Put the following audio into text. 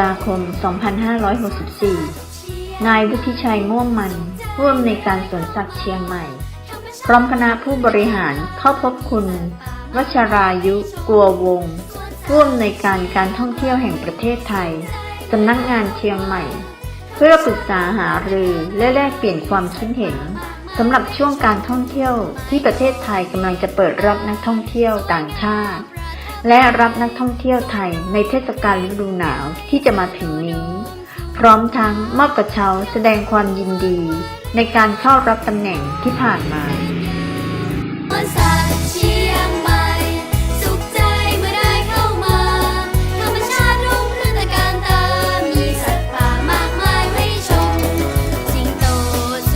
ฎาคม 2564 นายวุฒิชัยม่วงมันผู้อำนการสวนสัตว์เชียงใหม่ พร้อมคณะผู้บริหารเข้าพบคุณ วัชรายุกัววงศ์ผู้อำนการการท่องเที่ยวแห่งประเทศไทย สำนักงานเชียงใหม่ เพื่อปรึกษาหารือและแลกเปลี่ยนความคิดเห็นสำหรับช่วงการท่องเที่ยวที่ประเทศไทยกำลังจะเปิดรับนักท่องเที่ยวต่างชาติ และรับนักท่องเที่ยวไทยในเทศกาลฤดูหนาวที่จะมาถึงนี้ พร้อมทั้งมอบกระเช้าแสดงความยินดี ในการเข้ารับตำแหน่งที่ผ่านมา